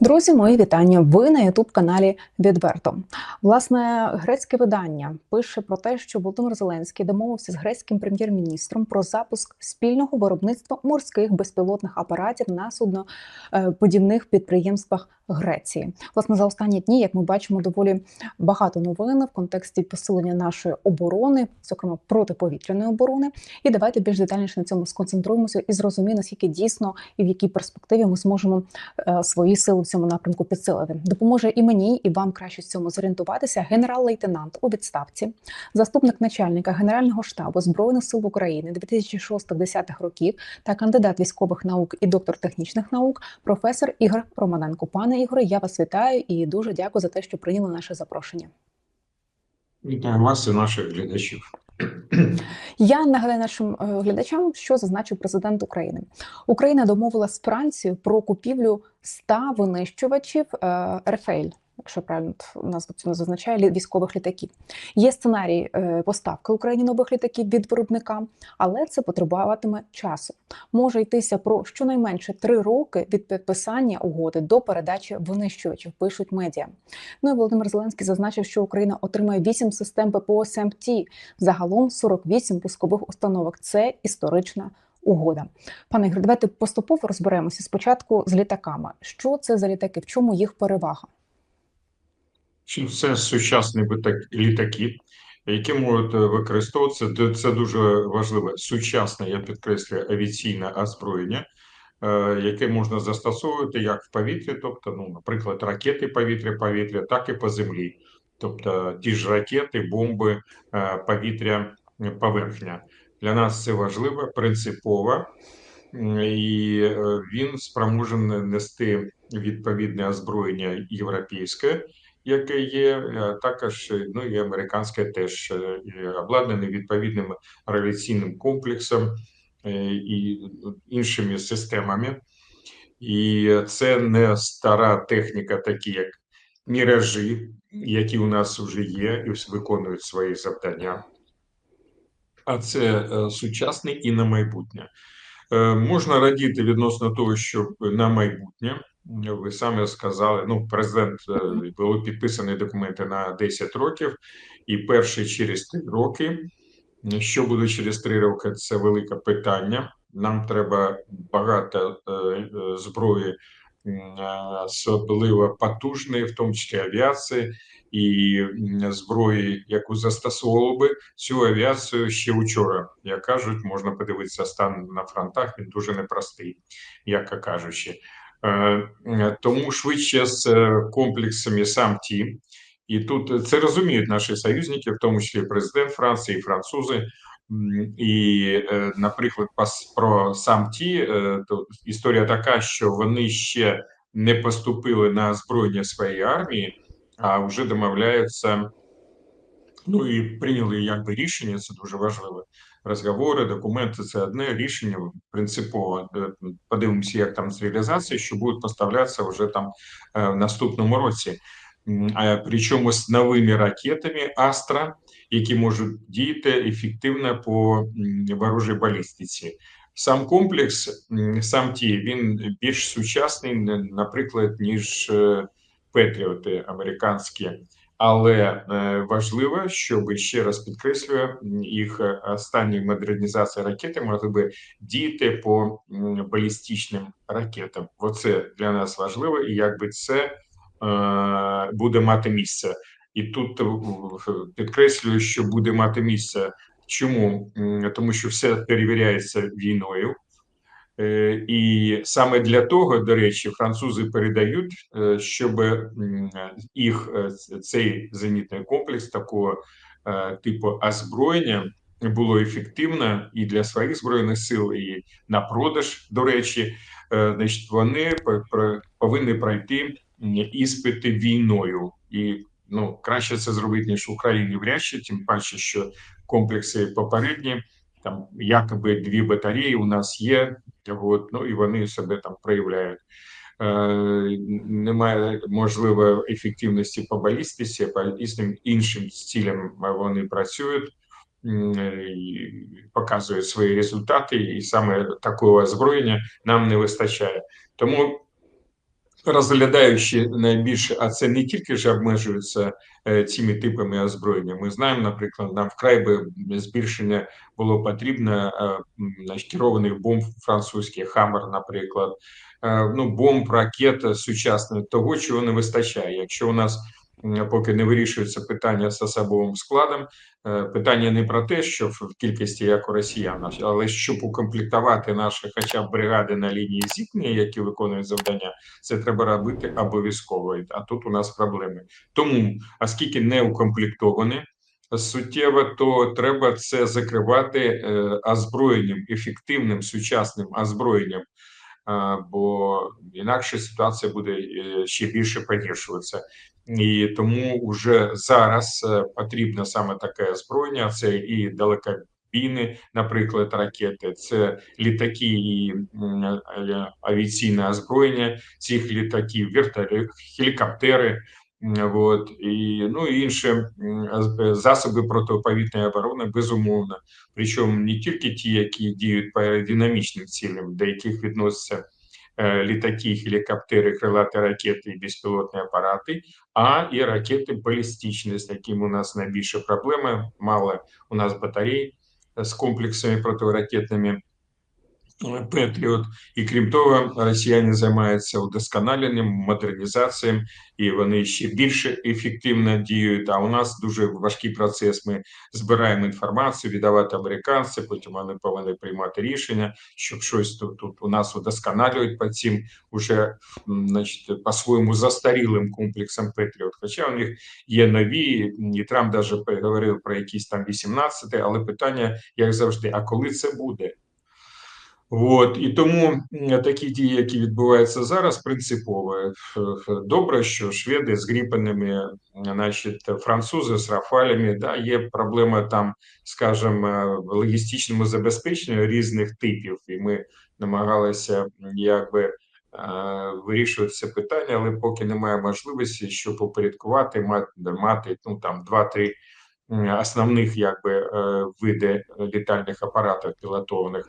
Друзі, мої вітання. Ви на ютуб каналі Відверто. Власне, грецьке видання пише про те, що Володимир Зеленський домовився з грецьким прем'єр-міністром про запуск спільного виробництва морських безпілотних апаратів на судноподібних підприємствах Греції. Власне, за останні дні, як ми бачимо, доволі багато новин в контексті посилення нашої оборони, зокрема протиповітряної оборони. І давайте більш детальніше на цьому сконцентруємося і зрозуміємо, наскільки дійсно і в якій перспективі ми зможемо е, свої сили цьому напрямку підсилити. Допоможе і мені, і вам краще в цьому зорієнтуватися. Генерал-лейтенант у відставці, заступник начальника Генерального штабу збройних сил України 2006-2010 років та кандидат військових наук і доктор технічних наук, професор Ігор Романенко. Пане Ігоре, я вас вітаю і дуже дякую за те, що прийняли наше запрошення. Вітаю вас і наших глядачів. Я нагадаю нашим е, глядачам, що зазначив президент України. Україна домовила з Францією про купівлю 100 винищувачів е, Рафель. Якщо правильно назву цю зазначає лі- військових літаків, є сценарій е, поставки Україні нових літаків від виробника, але це потребуватиме часу. Може йтися про щонайменше три роки від підписання угоди до передачі винищувачів. Пишуть медіа. Ну і Володимир Зеленський зазначив, що Україна отримає 8 систем ППО СМТ, загалом 48 пускових установок. Це історична угода. Пане Ігор, давайте поступово розберемося спочатку з літаками. Що це за літаки? В чому їх перевага? Це сучасні літаки, які можуть е, використовуватися. Це дуже важливе сучасне, я підкреслюю, авіаційне озброєння, е, яке можна застосовувати як в повітрі, тобто, ну, наприклад, ракети повітря-повітря, так і по землі. Тобто ті ж ракети, бомби, е, повітря, поверхня. Для нас це важливо, принципово, і він спроможен нести відповідне озброєння європейське, яке є, е, також е, ну і американське теж е, обладнане відповідним радіаційним комплексом і іншими системами. І це не стара техніка, такі як міражі, які у нас вже є і виконують свої завдання. А це сучасне і на майбутнє. Можна радіти відносно того, що на майбутнє. Ви самі сказали, ну, президент е, були підписані документи на 10 років, і перший через 3 роки. Що буде через 3 роки? Це велике питання. Нам треба багато е, е, зброї, особливо потужної, в тому числі авіації, і зброї, яку застосовували би цю авіацію ще вчора. Як кажуть, можна подивитися стан на фронтах. Він дуже непростий, як кажучи. Е, е, Тому швидше з е, комплексами сам ті. І тут це розуміють наші союзники, в тому числі президент Франції, французи. І, наприклад, про сам ті, то історія така, що вони ще не поступили на озброєння своєї армії, а вже домовляються. Ну і прийняли якби рішення, це дуже важливо. Розговори, документи це одне рішення принципово. Подивимося, як там з реалізацією, що будуть поставлятися вже там е, в наступному році. А причому з новими ракетами Астра, які можуть діяти ефективно по ворожій балістиці. Сам комплекс, сам ті, він більш сучасний, наприклад, ніж е, Петріоти американські. Але е, важливо, щоб ще раз підкреслюю, їх е, останні модернізація ракети могли би діяти по балістичним ракетам. Оце для нас важливо, і якби це е, буде мати місце. І тут підкреслюю, що буде мати місце. Чому? Тому що все перевіряється війною. Е, І саме для того, до речі, французи передають, е, щоб їх е, цей зенітний комплекс такого типу озброєння було ефективно і для своїх збройних сил, і на продаж. До речі, значить, вони повинні пройти іспити війною, і ну краще це зробити ніж в Україні вряд чи, тим паче, що комплекси попередні. Там якоби дві батареї у нас є, От, ну і вони себе там проявляють. Е, Немає можливо ефективності по балістиці, по іншим іншим цілям вони працюють, показують свої результати, і саме такого озброєння нам не вистачає. Тому розглядаючи найбільше, а це не тільки ж обмежується е, цими типами озброєння. Ми знаємо, наприклад, нам вкрай би збільшення було потрібно е, керованих бомб французьких хамер, наприклад, е, ну бомб, ракет сучасних, того, чого не вистачає. Якщо у нас поки не вирішується питання з особовим складом, е, питання не про те, що в кількості як у росіян, але щоб укомплектувати наші, хоча б бригади на лінії зіткнення, які виконують завдання, це треба робити обов'язково. А тут у нас проблеми. Тому, оскільки не укомплектовані суттєво, то треба це закривати е, озброєнням, ефективним сучасним озброєнням. Бо інакше ситуація буде е, ще більше погіршуватися, і тому вже зараз е, потрібно саме таке озброєння. Це і далекобійні, наприклад, ракети, це літаки і е, авіаційне озброєння цих літаків, вертолі, гелікоптери. От і ну і інші засоби протиповітряної оборони, безумовно. Причому не тільки ті, які діють по аеродинамічним цілям, до яких відносяться е, літаки, гелікоптери, крилаті ракети і безпілотні апарати, а і ракети балістичні, з якими у нас найбільше проблеми. Мало у нас батарей з комплексами протиракетними. Петріот, і крім того, росіяни займаються удосконаленням, модернізацією, і вони ще більше ефективно діють. А у нас дуже важкий процес. Ми збираємо інформацію, віддавати американцям, потім вони повинні приймати рішення, щоб щось тут, тут у нас удосконалюють по цим уже значить, по-своєму застарілим комплексам Петріот. Хоча у них є нові, і Трамп навіть говорив про якісь там 18, але питання, як завжди, а коли це буде? От і тому такі дії, які відбуваються зараз, принципові. Ф- Добре, що шведи з гріпенами, значить, французи з рафалями, да, є проблема там, скажімо, в логістичному забезпеченні різних типів, і ми намагалися якби е, вирішувати це питання, але поки немає можливості, щоб упорядкувати, мати, мати ну там два-три основних якби е, види літальних апаратів пілотованих.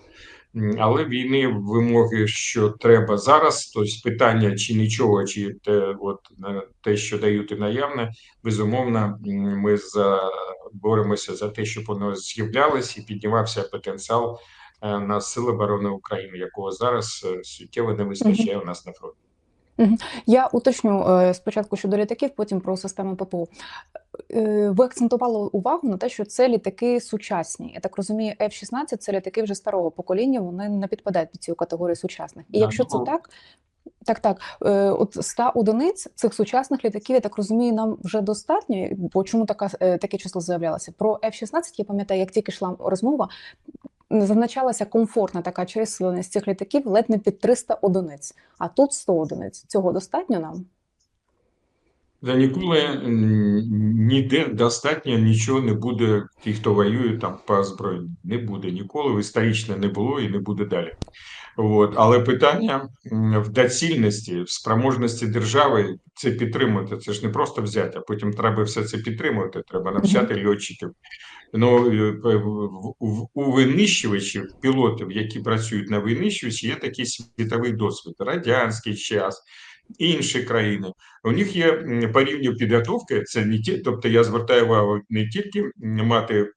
Але війни вимоги, що треба зараз, тобто питання чи нічого, чи те, от те, що дають і наявне, безумовно, ми за боремося за те, щоб воно з'являлося і піднімався потенціал е, на сили оборони України, якого зараз е, суттєво не вистачає у нас на фронті. Я уточню е, спочатку щодо літаків, потім про системи ППО. Е, Ви акцентували увагу на те, що це літаки сучасні. Я так розумію, F-16 – це літаки вже старого покоління, вони не підпадають під цю категорію сучасних. І якщо це ну, так, так, так, е, от 100 одиниць цих сучасних літаків, я так розумію, нам вже достатньо. Бо чому така, таке число з'являлося? Про F-16 я пам'ятаю, як тільки йшла розмова, зазначалася комфортна така численність цих літаків ледь не під 300 одиниць, а тут 100 одиниць. Цього достатньо нам? Та ніколи ніде достатньо нічого не буде, ті, хто воює там по озброєнню. Не буде ніколи, історично не було і не буде далі. От. Але питання в доцільності, в спроможності держави це підтримувати. Це ж не просто взяти, а потім треба все це підтримувати. Треба навчати льотчиків. Ну, е, у винищувачів, пілотів, які працюють на винищувачі, є такий світовий досвід. Радянський час, інші країни. У них є по рівню підготовки. Це не ті, тобто я звертаю увагу не тільки мати е,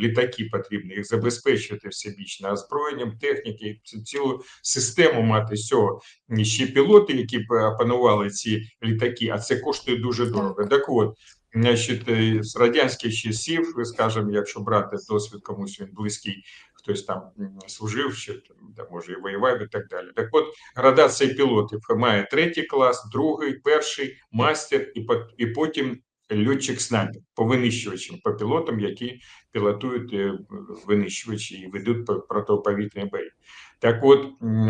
літаки потрібні, їх забезпечувати всебічно озброєнням, техніки, цілу систему мати з цього. Ще пілоти, які опанували ці літаки, а це коштує дуже дорого. Так, от. Значить, е, з радянських часів, скажімо, якщо брати досвід комусь він близький, хтось там служив, чи там, може і воював і так далі. Так от градація пілотів має третій клас, другий, перший, мастер, і і потім льотчик снайпер по винищувачам, по пілотам, які пілотують е, винищувачі і ведуть по- протиповітряні бої. Так от,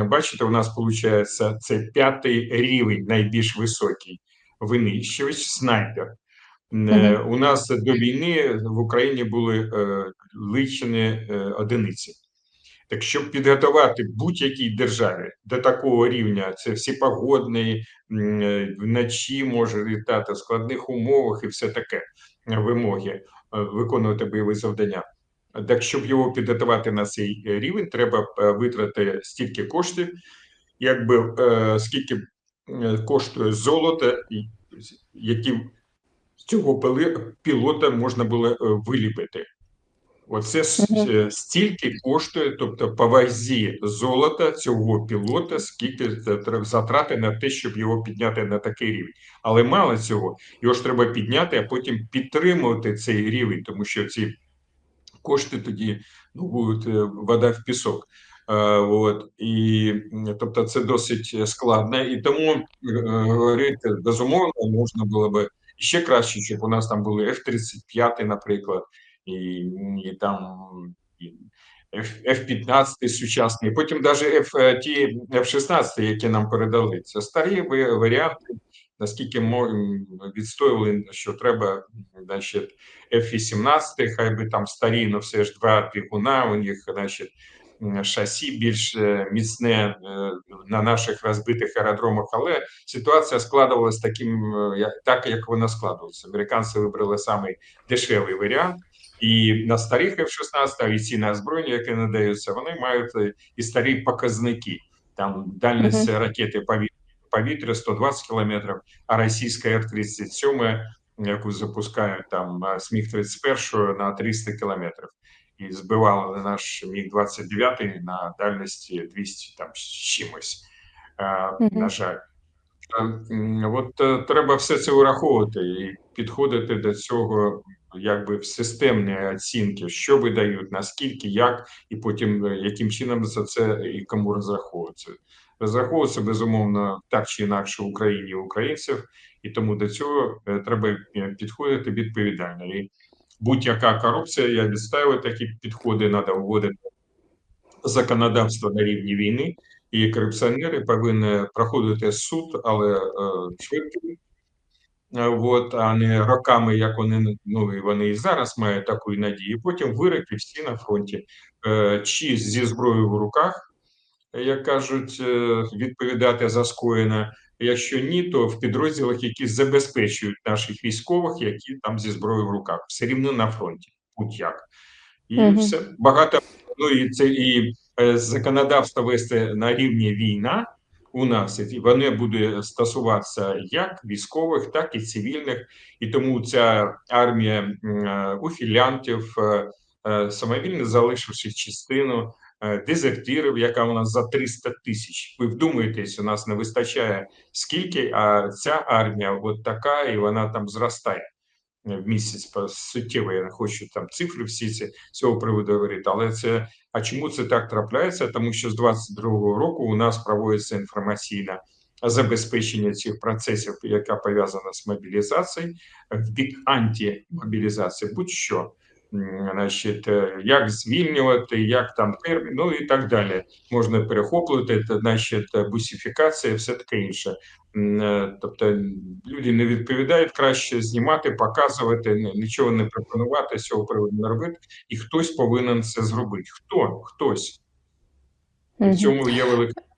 бачите, у нас виходить це п'ятий рівень, найбільш високий винищувач, снайпер. Е, У нас до війни в Україні були е, личені е, одиниці. Так щоб підготувати будь-якій державі до такого рівня, це всепогодний, м, е, вночі може літати в складних умовах і все таке вимоги, виконувати бойові завдання. Так, щоб його підготувати на цей рівень, треба витрати стільки коштів, якби скільки коштує золото, які з цього пілота можна було е, виліпити. Оце е, стільки коштує, тобто по вазі золота цього пілота, скільки затрати на те, щоб його підняти на такий рівень. Але мало цього, його ж треба підняти, а потім підтримувати цей рівень, тому що ці кошти тоді ну, будуть е, вода в пісок. От і тобто це досить складно, і тому говорити безумовно можна було би ще краще, щоб у нас там були F-35, наприклад, і, і там і F- F-15 сучасний, потім навіть F, е, ті F-16, які нам передали. Це старі варіанти, наскільки відстоювали, що треба, значить, F-18, хай би там старі, але все ж два двигуна, у них, значить, шасі більш міцне е, на наших розбитих аеродромах, але ситуація складувалася таким, е, як- так, як вона складувалася. Американці вибрали самий дешевий варіант, і на старих F-16 авіаційне озброєння, яке надаються, вони мають е, і старі показники. Там дальність ракети повітря, повітря 120 кілометрів, а російська Р-37, яку запускають там з Міг-31 на 300 кілометрів. І збивали наш Міг-29 на дальності 200 там з чимось. Мгм. На жаль. От треба все це враховувати і підходити до цього якби в системні оцінки, що видають, наскільки, як, і потім е, яким чином за це і кому розраховуватися. Розраховуватися безумовно так чи інакше в Україні і українців, і тому до цього е, треба е, підходити відповідально. І будь-яка корупція, я відстаю такі підходи, треба вводити законодавство на рівні війни, і корупціонери повинні проходити суд, але е, швидко, е, от, а не роками, як вони ну вони і зараз мають таку надію. Потім вироки всі на фронті, е, чи зі зброєю в руках, як кажуть, е, відповідати за скоєне. Якщо ні, то в підрозділах, які забезпечують наших військових, які там зі зброєю в руках, все рівно на фронті, будь-як. І Мгм. все багато. Ну і це і е, законодавство вести на рівні війна у нас, і вони буде стосуватися як військових, так і цивільних. І тому ця армія е, ухилянтів, е, самовільно залишивши частину дезертирів, яка у нас за 300 тисяч. Ви вдумаєтесь, у нас не вистачає скільки, а ця армія от така, і вона там зростає в місяць суттєво. Я не хочу там цифри всі ці цього приводу говорити, але це а чому це так трапляється? Тому що з 22-го року у нас проводиться інформаційне забезпечення цих процесів, яка пов'язана з мобілізацією, в бік антимобілізації, будь-що. Значить, е, як звільнювати, як там термін, ну і так далі. Можна перехоплювати, значить, бусифікація, все таке інше. Е, Тобто люди не відповідають краще знімати, показувати, нічого не пропонувати, з цього приводу не робити, і хтось повинен це зробити. Хто? Хтось. В цьому є велика.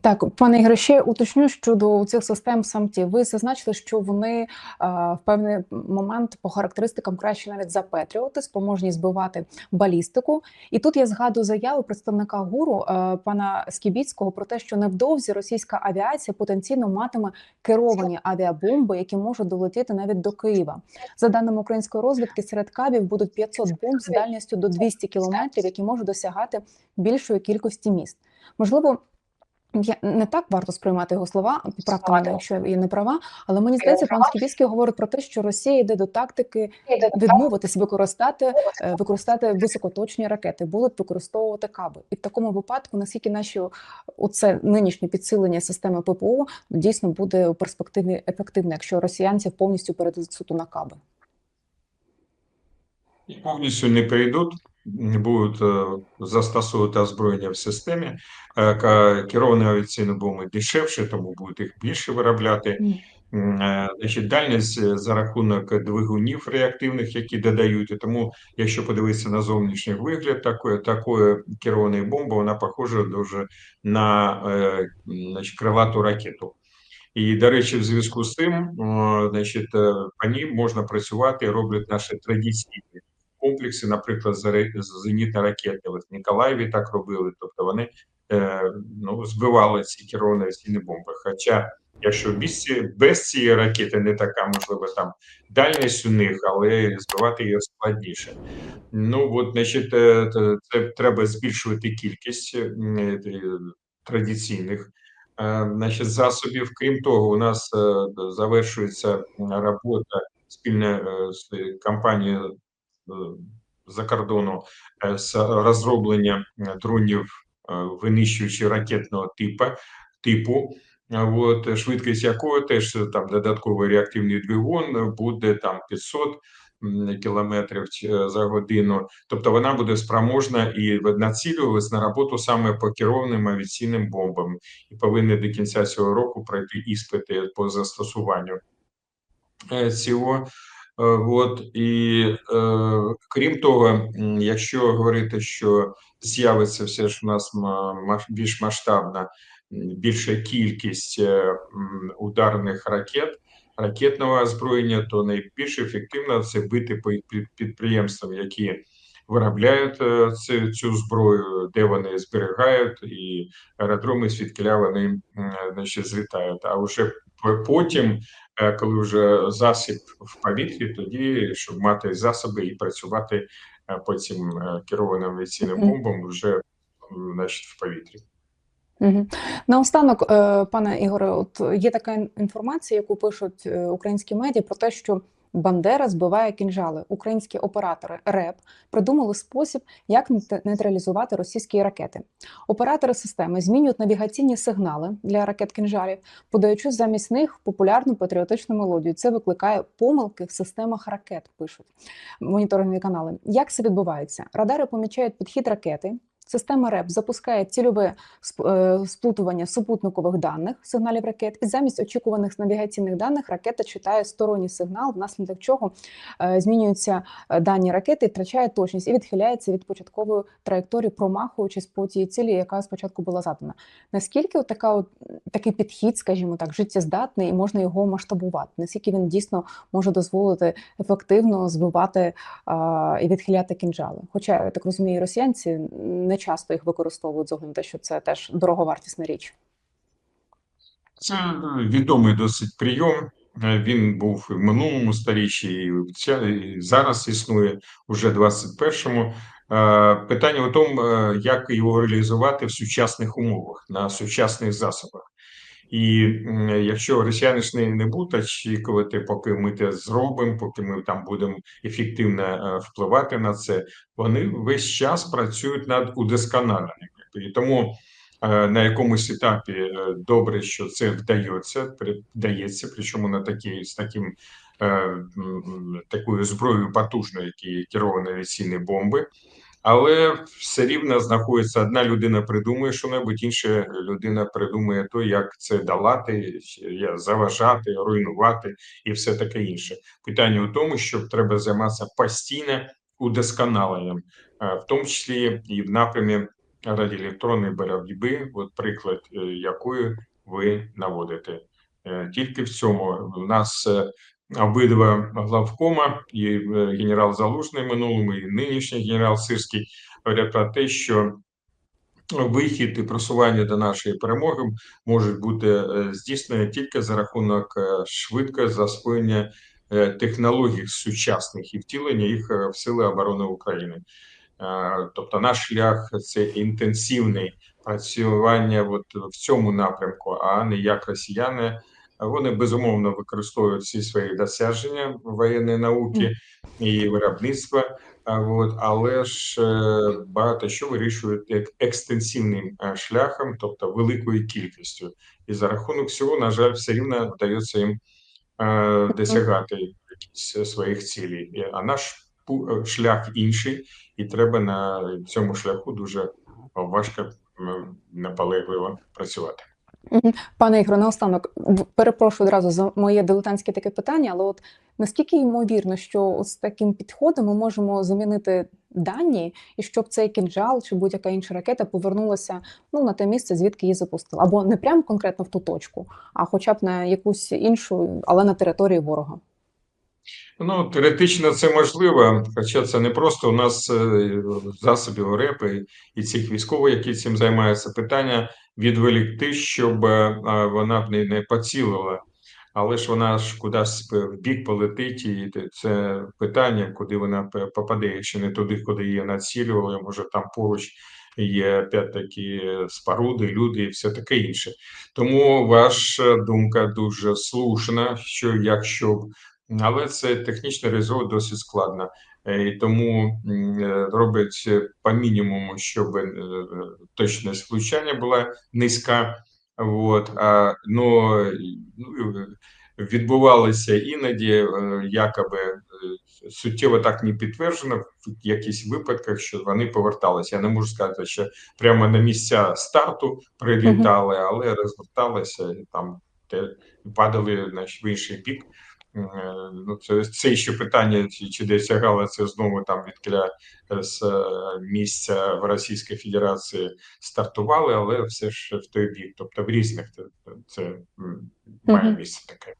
Так, пане Ігоре, ще уточню щодо цих систем самті. Ви зазначили, що вони а, в певний момент по характеристикам краще навіть за Петріоти, спроможні збивати балістику. І тут я згадую заяву представника гуру а, пана Скібіцького про те, що невдовзі російська авіація потенційно матиме керовані авіабомби, які можуть долетіти навіть до Києва. За даними української розвідки, серед кабів будуть 500 бомб з дальністю до 200 кілометрів, які можуть досягати більшої кількості міст. Можливо. Я не так варто сприймати його слова, поправте мене, якщо я не права. Але мені здається, пан Скібіський говорить про те, що Росія йде до тактики відмовитись використати е, використати високоточні ракети, будуть використовувати каби. І в такому випадку, наскільки наші оце нинішнє підсилення системи ППО дійсно буде у перспективі ефективне, якщо росіянців повністю передадуть на каби. І повністю не перейдуть, не будуть е, застосовувати озброєння в системі. Е, Керовані авіаційні бомби дешевше, тому будуть їх більше виробляти. Е, Значить, дальність за рахунок двигунів реактивних, які додають. І тому, якщо подивитися на зовнішній вигляд такої, такої керованої бомби, вона похожа дуже на значить, крилату ракету. І, до речі, в зв'язку з цим, значить, по ній можна працювати, роблять наші традиційні комплекси, наприклад, зенітно-ракетні. В Ніколаєві так робили, тобто вони е, ну, збивали ці керовані бомби. Хоча, якщо без, без цієї ракети не така, можливо, там дальність у них, але збивати її складніше. Ну, от, значить, е, це треба збільшувати кількість е, традиційних е, значить, засобів. Крім того, у нас завершується робота спільна е, з компанією за кордону е, з розроблення е, дронів е, винищувачів ракетного типу, типу. От швидкість якого теж е, там додатковий реактивний двигун е, буде там 500 м, кілометрів е, за годину. Тобто вона буде спроможна і націлювалась на роботу саме по керованим авіаційним бомбам, і повинні до кінця цього року пройти іспити по застосуванню е, цього. Е, От і е, крім того, якщо говорити, що з'явиться все ж у нас більш масштабна, більша кількість е, ударних ракет, ракетного озброєння, то найбільш ефективно це бити по підприємствам, які виробляють е, цю, цю зброю, де вони зберігають, і аеродроми, звідкиля вони значить, злітають. А вже потім е, коли вже засіб в повітрі, тоді щоб мати засоби і працювати е, по цим е, керованим авіаційним бомбам вже значить, в повітрі. Угу. Наостанок, пане Ігоре, от є така інформація, яку пишуть українські медіа про те, що Бандера збиває кінжали. Українські оператори РЕП придумали спосіб, як нейтралізувати російські ракети. Оператори системи змінюють навігаційні сигнали для ракет кінжалів, подаючи замість них популярну патріотичну мелодію. Це викликає помилки в системах ракет. Пишуть моніторингові канали. Як це відбувається? Радари помічають підхід ракети. Система РЕП запускає цільове е, сплутування супутникових даних сигналів ракет, і замість очікуваних навігаційних даних ракета читає сторонній сигнал, внаслідок чого е, змінюються е, дані ракети, втрачає точність і відхиляється від початкової траєкторії, промахуючись по тій цілі, яка спочатку була задана. Наскільки така от, такий підхід, скажімо так, життєздатний, і можна його масштабувати? Наскільки він дійсно може дозволити ефективно збивати а, і відхиляти кінжали? Хоча я так розумію, росіянці не часто їх використовують з огляду на те, що це теж дороговартісна річ. Це е, відомий досить прийом. Е, Він був в минулому сторіччі, і зараз існує уже 21-му. Е, Питання в тому, як його реалізувати в сучасних умовах, на сучасних засобах. І якщо росіяни ж не, будуть очікувати, поки ми це зробимо, поки ми там будемо ефективно е, впливати на це, вони весь час працюють над удосконаленням. І тому е, на якомусь етапі е, добре, що це вдається, вдається, причому на такій з таким такою зброєю потужною, як і керовані авіаційні бомби. Але все рівно знаходиться одна людина, придумує що-небудь, інша людина придумує то, як це долати, заважати, руйнувати і все таке інше. Питання у тому, що треба займатися постійно удосконаленням, е, в тому числі і в напрямі радіоелектронної боротьби, от приклад е, якої ви наводите. Е, Тільки в цьому у нас обидва главкома, і е, генерал Залужний минулому, і нинішній генерал Сирський говорять про те, що вихід і просування до нашої перемоги можуть бути е, здійснені тільки за рахунок е, швидкого засвоєння технологій сучасних і втілення їх в сили оборони України. Тобто, наш шлях це інтенсивний працювання от в цьому напрямку, а не як росіяни. Вони безумовно використовують всі свої досягнення воєнної науки і виробництва. От, але ж е, багато що вирішують як екстенсивним е, шляхом, тобто великою кількістю, і за рахунок всього, на жаль, все рівно вдається їм е, досягати своїх цілей. А наш шлях інший, і треба на цьому шляху дуже важко наполегливо працювати. Пане Ігоре, наостанок перепрошую одразу за моє дилетантське таке питання, але от наскільки ймовірно, що з таким підходом ми можемо замінити дані, і щоб цей кінжал чи будь-яка інша ракета повернулася ну на те місце, звідки її запустили, або не прямо конкретно в ту точку, а хоча б на якусь іншу, але на території ворога. Ну, теоретично це можливо, хоча це не просто у нас е, засобів РЕП і, цих військових, які цим займаються, питання відволікти, щоб е, вона б не, поцілила. Але ж вона ж кудись в бік полетить, і це питання, куди вона попаде, якщо не туди, куди її націлювали, може там поруч є опять-таки споруди, люди і все таке інше. Тому ваша думка дуже слушна, що якщо але це технічно реалізовувати досить складно. Е, І тому е, робить е, по мінімуму, щоб точність влучання була низька. От, а, ну, ну, відбувалися іноді, якоби суттєво так не підтверджено в якихось випадках, що вони поверталися. Я не можу сказати, що прямо на місця старту прилітали, але розверталися і там те падали значить, в інший бік. Е, Ну, це, це ще питання, чи, чи досягало це знову там відкля з е, місця в Російській Федерації стартували, але все ж в той бік. Тобто в різних це, це має місце таке.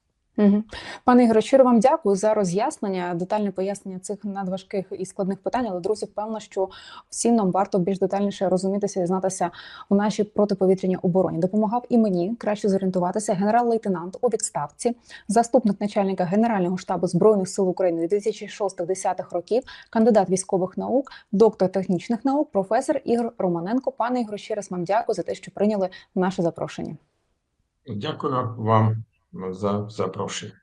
Пане Ігоре, щиро вам дякую за роз'яснення, детальне пояснення цих надважких і складних питань. Але друзі, впевнена, що всім нам варто більш детальніше розумітися і знатися у нашій протиповітряній обороні. Допомагав і мені краще зорієнтуватися генерал-лейтенант у відставці, заступник начальника Генерального штабу збройних сил України 2006-10 років, кандидат військових наук, доктор технічних наук, професор Ігор Романенко. Пане Ігоре, ще раз вам дякую за те, що прийняли наше запрошення. Дякую вам за запрошення.